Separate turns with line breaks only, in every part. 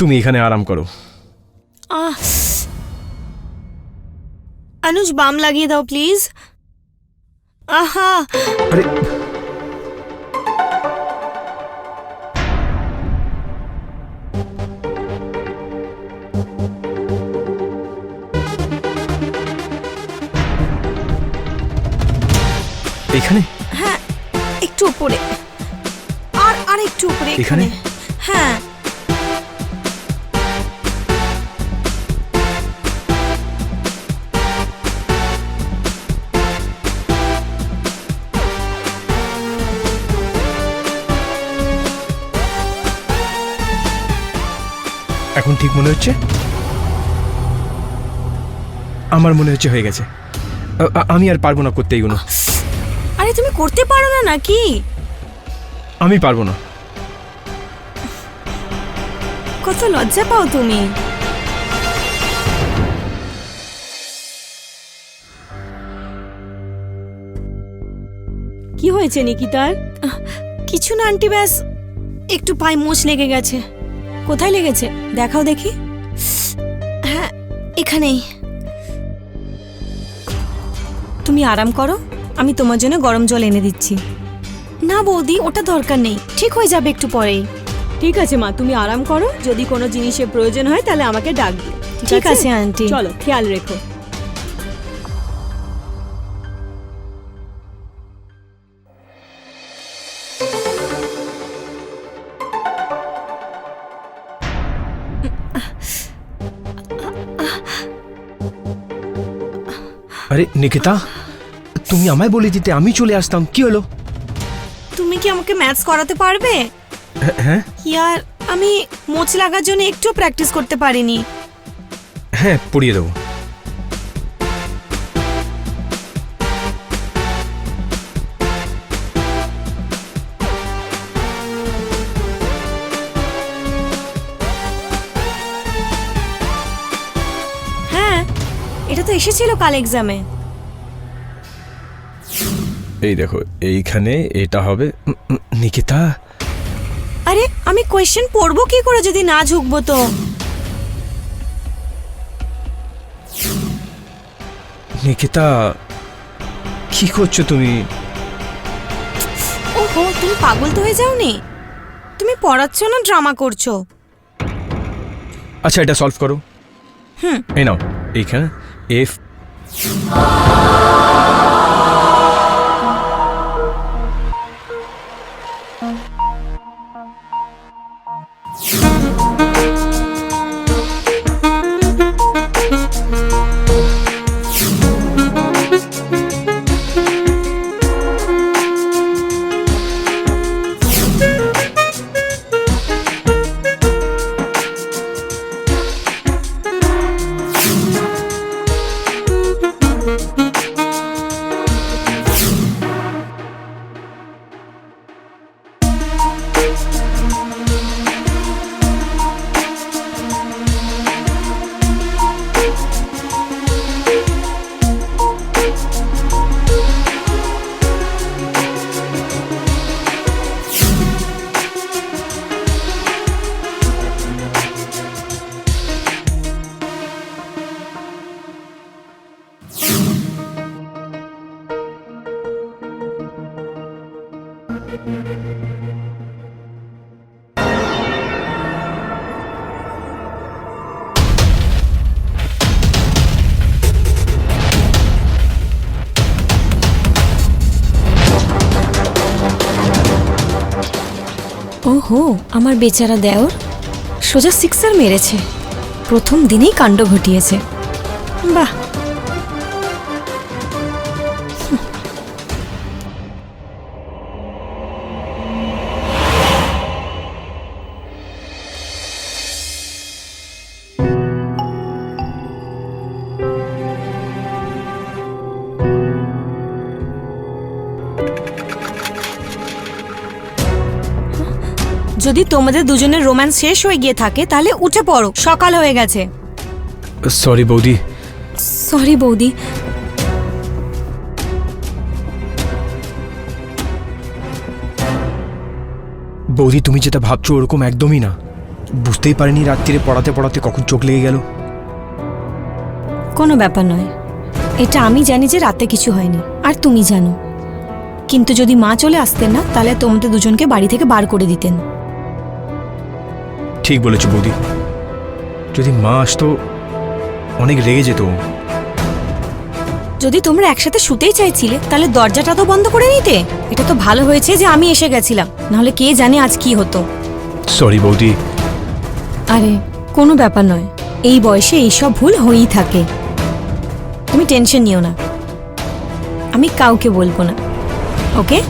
তুমি এখানে আরাম করো।
আহ। অনুজ বাম লাগিয়ে দাও প্লিজ আহা।
আরে। এখানে?
হ্যাঁ একটু উপরে। আর আর একটু উপরে
এখানে?
এখানে। হ্যাঁ।
এখন ঠিক মনে হচ্ছে? আমার মনে হচ্ছে হয়ে গেছে। আমি আর পারব না করতে এগুলো
আরে তুমি করতে পারো না নাকি?
আমি পারব না।
কত লজ্জা পাও তুমি।
কি হয়েছে নিকিতার?
কিছু না আন্টি ব্যাস। একটু পায়ে মোচ লেগে গেছে।
কোথায় লেগেছে? দেখাও দেখি।
হ্যাঁ এখানেই।
তুমি আরাম করো আমি তোমার জন্য গরম জল এনে দিচ্ছি।
না বৌদি ওটা দরকার নেই। ঠিক হয়ে যাবে একটু পরেই।
ঠিক আছে মা তুমি আরাম করো। যদি কোনো জিনিসের প্রয়োজন হয় তাহলে আমাকে ডাক দিও
ঠিক আছে আন্টি।
চলো খেয়াল রেখো।
আরে নিকিতা তুমি আমায় বলে দিতে আমি চলে আসতাম কি হলো?
তুমি কি আমাকে ম্যাথস করাতে পারবে?
হ্যাঁ, হ্যাঁ।
ইয়ার আমি মোচ লাগার জন্য একটু প্র্যাকটিস করতে পারিনি।
হ্যাঁ পড়িয়ে দেবো।
এটা তো এসেছিল কাল এক্সামে
এই দেখো এইখানে এটা হবে। নিকিতা?
আরে আমি কোয়েশ্চেন পড়ব কি করে যদি না ঝুঁকবো তো?
নিকিতা কি করছ তুমি?
ওহো তুমি পাগল তো হয়ে যাওনি? তুমি পড়াচ্ছ না ড্রামা করছ?
আচ্ছা এটা সলভ করো।
হুম।
এই নাও এইখানে। if.
ওহো আমার বেচারা দেওর। সোজা সিক্সার মেরেছে। প্রথম দিনেই কাণ্ড ঘটিয়েছে। বাহ যদি তোমাদের দুজনের রোম্যান্স শেষ হয়ে গিয়ে থাকে তাহলে উঠে পড়ো। সকাল হয়ে গেছে।
সরি বৌদি।
সরি বৌদি।
বৌদি তুমি যেটা ভাবছ ওরকম একদমই না। বুঝতেই পারিনি রাত্রিরে পড়াতে পড়াতে কখন চোখ লেগে গেল।
কোনো ব্যাপার নয়। এটা আমি জানি যে রাতে কিছু হয়নি আর তুমি জানো। কিন্তু যদি মা চলে আসতেন না তাহলে তোমাদের দুজনকে বাড়ি থেকে বার করে দিতেন।
ঠিক বলেছ বৌদি। যদি মা আসতো অনেক রেগে যেত।
যদি তোমরা একসাথে শুতেই চাইছিলে তাহলে দরজাটা তো বন্ধ করে নিতে। এটা তো ভালো হয়েছে যে আমি এসে গেছিলাম। নাহলে কে জানে আজ কি হতো।
সরি বৌদি।
আরে কোনো ব্যাপার নয়। এই বয়সে এইসব ভুল হয়েই থাকে। তুমি টেনশন নিও না। আমি কাউকে বলব না। ওকে?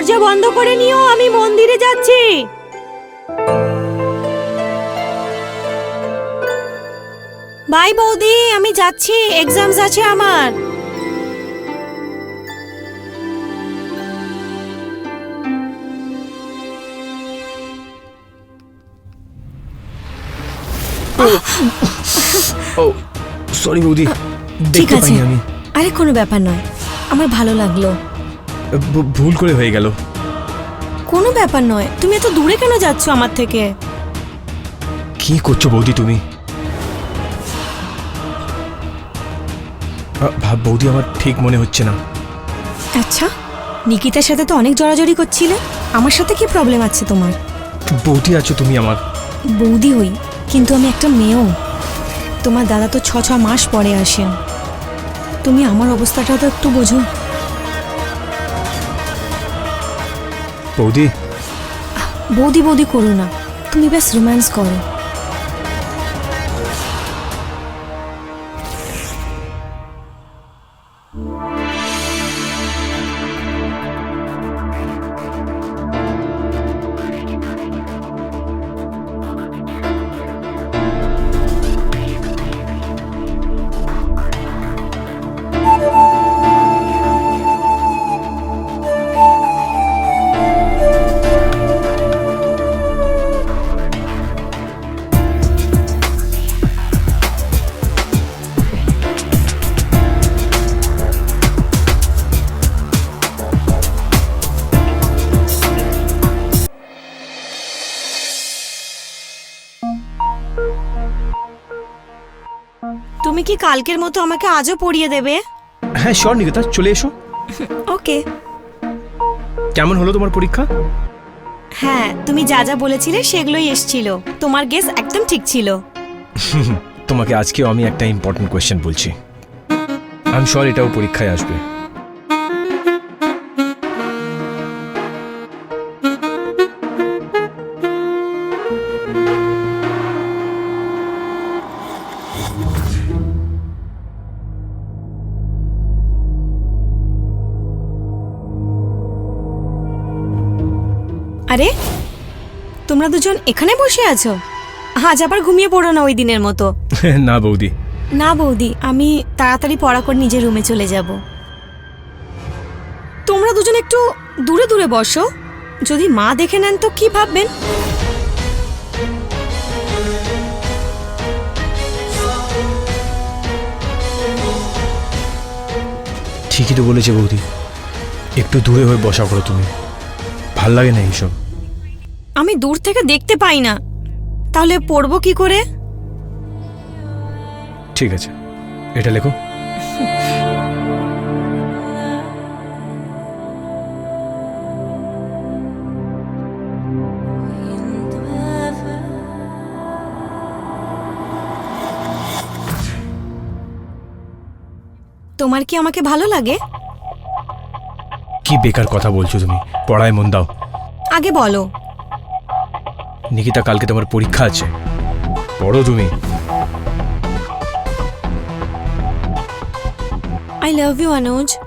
দরজা বন্ধ করে নিও আমি মন্দিরে যাচ্ছি।
বাই বৌদি আমি যাচ্ছি এক্সামস আছে আমার।
ও সরি বৌদি
ঠিক
দেখতে
আছে।
পাইনি আমি।
আরে কোনো ব্যাপার নয় আমার ভালো লাগল।
ভুল করে হয়ে গেল।
কোনো ব্যাপার নয়। তুমি এত দূরে কেন যাচ্ছ আমার থেকে?
কি করছ বৌদি তুমি? ভাব বৌদি আমার ঠিক মনে হচ্ছে না।
আচ্ছা নিকিতার সাথে তো অনেক জড়াজড়ি করছিলে। আমার সাথে কি প্রবলেম আছে তোমার?
বৌদি আছো তুমি আমার।
বৌদি হই কিন্তু আমি একটা মেয়েও। তোমার দাদা তো ছ ছ মাস পরে আসেন। তুমি আমার অবস্থাটা তো একটু বোঝো।
বৌদি।
বৌদি বৌদি করো না। তুমি বেশ রোম্যান্স করো। তুমি কি কালকের মতো আমাকে আজও পড়িয়ে দেবে?
হ্যাঁ শিওর নিকিতা চলে এসো।
ওকে।
কেমন হলো তোমার পরীক্ষা?
হ্যাঁ তুমি যা যা বলেছিলে সেগুলোই এসছিল। তোমার গেস একদম ঠিক ছিল।
তোমাকে আজকেও আমি একটা ইম্পর্টেন্ট কোয়েশ্চেন বলছি। আমি শর এটাও পরীক্ষায় আসবে।
আরে তোমরা দুজন এখানে বসে আছো? আজ আবার ঘুমিয়ে পড়ো না ওই দিনের মতো।
না বৌদি।
না বৌদি আমি তাড়াতাড়ি পড়া করে নিজের রুমে চলে যাব। তোমরা দুজন একটু দূরে দূরে বসো। যদি মা দেখে নেন তো কি ভাববেন?
ঠিকই তো বলেছে বৌদি। একটু দূরে হয়ে বসা করো তুমি। ভালো লাগে না এইসব।
আমি দূর থেকে দেখতে পাই না। তাহলে পড়ব কি করে?
ঠিক আছে। এটা লেখো।
তোমার কি আমাকে ভালো লাগে?
বেকার কথা বলছো তুমি। পড়ায় মন দাও।
আগে বলো।
নিকিতা কালকে তোমার পরীক্ষা আছে। পড়ো তুমি।
I love you Anuj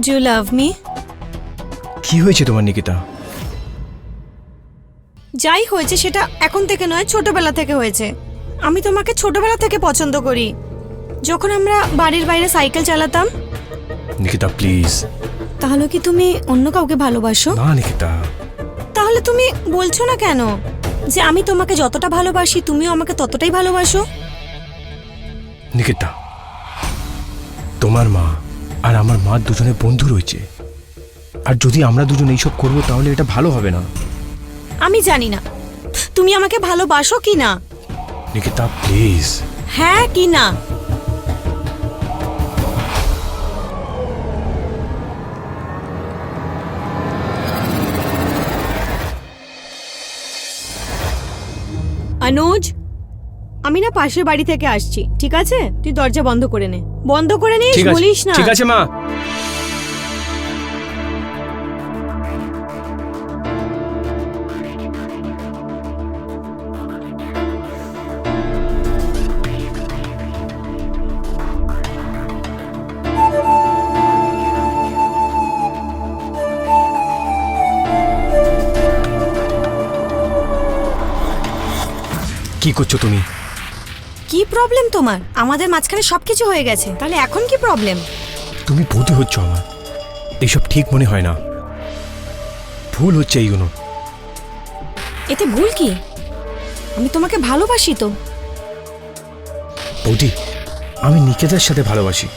do you love me
কি হয়েছে তোমার নিকিতা?
যাই হয়েছে সেটা এখন থেকে নয় ছোটবেলা থেকে হয়েছে। আমি তোমাকে ছোটবেলা থেকে পছন্দ করি। যখন আমরা বাড়ির বাইরে সাইকেল চালাতাম
নিকিতা প্লিজ
তাহলে কি তুমি অন্য কাউকে ভালোবাসো?
না নিকিতা
তাহলে তুমি বলছো না কেন? যে আমি তোমাকে যতটা ভালোবাসি তুমিও আমাকে ততটাই ভালোবাসো?
নিকেতা তোমার মা আর আমার মা দুজনে বন্ধু রয়েছে। আর যদি আমরা দুজন এইসব করব তাহলে এটা ভালো হবে না।
আমি জানি না। তুমি আমাকে ভালোবাসো কি না?
নিকেতা প্লিজ
হ্যাঁ কি না?
অনুজ আমি না পাশের বাড়ি থেকে আসছি ঠিক আছে? তুই দরজা বন্ধ করে নে। বন্ধ করে নিস বলিস না।
ঠিক আছে মা। করছ তুমি?
কি প্রবলেম তোমার? আমাদের মাঝখানে সবকিছু হয়ে গেছে। তাহলে এখন কি প্রবলেম
তুমি বৌদি হচ্ছ আমার। এইসব ঠিক মনে হয় না। ভুল হচ্ছে এইগুলো।
এতে ভুল কি? আমি তোমাকে ভালোবাসি তো।
বৌদি আমি নিকেতার সাথে ভালোবাসি।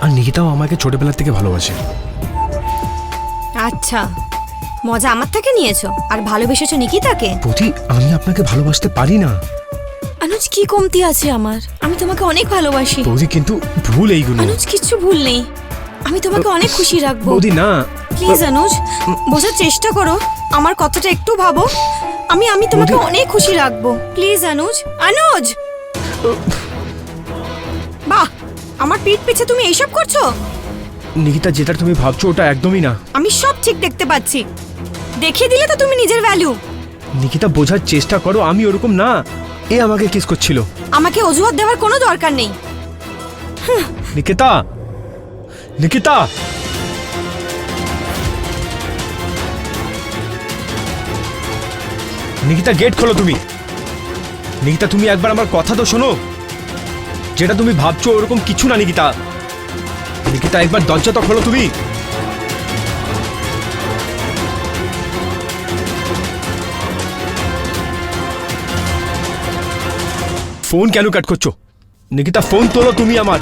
আর নিকিতাও আমাকে ছোটবেলার থেকে ভালোবাসে।
আচ্ছা। মজা আমার থেকে নিয়েছো? আর ভালোবেসেছো নিকিতাকে?
বৌদি আমি আপনাকে ভালোবাসতে পারি না।
অনুজ কি কমতি আছে আমার? আমি তোমাকে অনেক ভালোবাসি।
বৌদি কিন্তু ভুল এইগুলো।
অনুজ কিচ্ছু ভুল নেই। আমি তোমাকে অনেক খুশি রাখব।
বৌদি না।
প্লিজ অনুজ বোঝার চেষ্টা করো। আমার কথাটা একটু ভাবো। আমি আমি তোমাকে অনেক খুশি রাখব। প্লিজ অনুজ অনুজ বাহ! আমার পিঠ পিছে তুমি এইসব করছ?
নিকিতা যেটা তুমি ভাবছ ওটা একদমই না।
আমি সব ঠিক দেখতে পাচ্ছি। দেখিয়ে দিলে তো তুমি নিজের ভ্যালু
নিকিতা বোঝার চেষ্টা করো আমি ওরকম না। এ আমাকে কিস করছিল।
আমাকে অজুহাত দেওয়ার কোনো দরকার নেই।
নিকিতা! নিকিতা! নিকিতা গেট খোলো তুমি। নিকিতা তুমি একবার আমার কথা তো শোনো। যেটা তুমি ভাবছ ওরকম কিছু না নিকিতা। নিকিতা একবার দরজা তো খোলো তুমি। ফোন কেন কাট করছ? নিকিতা, ফোন তোলো তুমি আমার।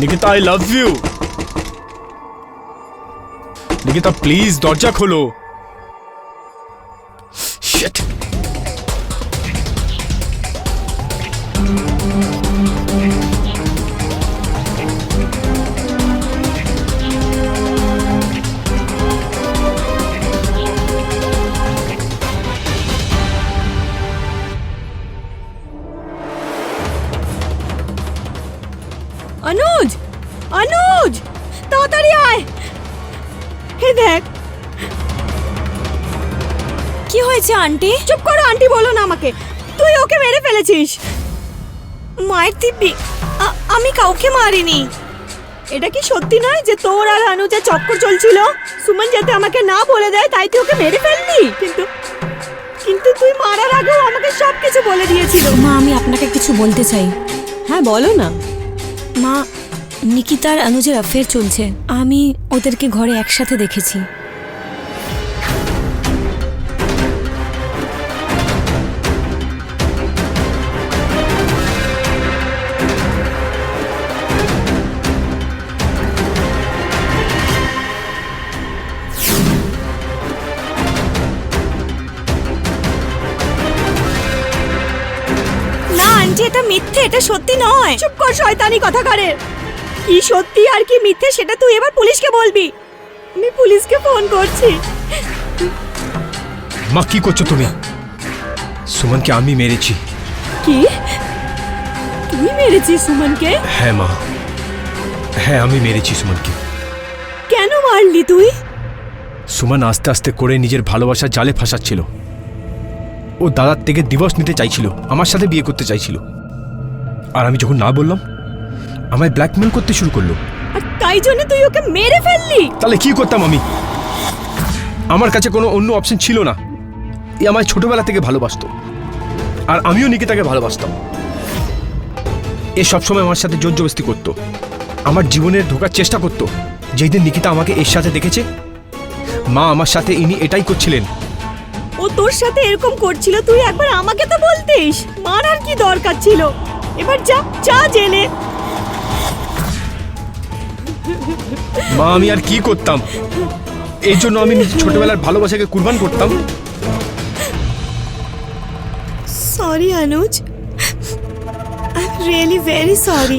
Nikita I love you Nikita please দরজা খোলো।
দেখ।
কি হয়েছে আন্টি?
চুপ করো আন্টি বলো না আমাকে। তুই ওকে মেরে ফেলেছিস।
মায়ের দিব্যি আমি কাউকে মারিনি।
এটা কি সত্যি নয় যে তোর আর অনুজের চক্কর চলছিল? সুমন যাতে আমাকে না বলে দেয় তাই তুই ওকে মেরে ফেললি? কিন্তু কিন্তু তুই মারার আগেও আমাকে সব কিছু বলে দিয়েছিল।
মা আমি আপনাকে কিছু বলতে চাই।
হ্যাঁ বলো না।
মা নিকিতার অনুজের অ্যাফেয়ার চলছে। আমি ওদেরকে ঘরে একসাথে দেখেছি। এটা মিথ্যে, এটা সত্যি নয়।
চুপ কর, শয়তানি কথা করে কি সত্যি আর কি মিথ্যে সেটা তুই এবার পুলিশকে বলবি? আমি পুলিশকে ফোন করছি।
মা কি করছ তুমি? সুমনকে আমি মেরেছি।
কি? তুই মেরেছিস সুমনকে?
হ্যাঁ মা। হ্যাঁ আমি মেরেছি সুমনকে।
কেন মারলি তুই?
সুমন আস্তে আস্তে করে নিজের ভালোবাসা জালে ফাঁসাচ্ছিল। ও দাদার থেকে দিবস নিতে চাইছিল আমার সাথে বিয়ে করতে চাইছিল। আর আমি যখন না বললাম আমায় ব্ল্যাকমেল করতে শুরু করল।
আর তাই জন্য তুই ওকে মেরে ফেললি?
তাহলে কি করতাম আমি? আমার কাছে কোনো অন্য অপশন ছিল না। এ আমায় ছোটবেলা থেকে ভালোবাসতো। আর আমিও নিকিতাকে ভালোবাসতাম। এ সবসময় আমার সাথে জোর জবস্তি করতো। আমার জীবনে ঢোকার চেষ্টা করতো। যেই দিন নিকিতা আমাকে এর সাথে দেখেছে মা আমার সাথে ইনি এটাই করছিলেন।
ও তোর সাথে এরকম করছিল তুই একবার আমাকে তো বলতিস। মারার কি দরকার ছিল?
এবার যা যা জেলে
মা, আমি আর কি করতাম? এই জন্য আমি ছোটবেলার ভালোবাসাকে কুরবান করতাম।
Sorry Anuj I really very sorry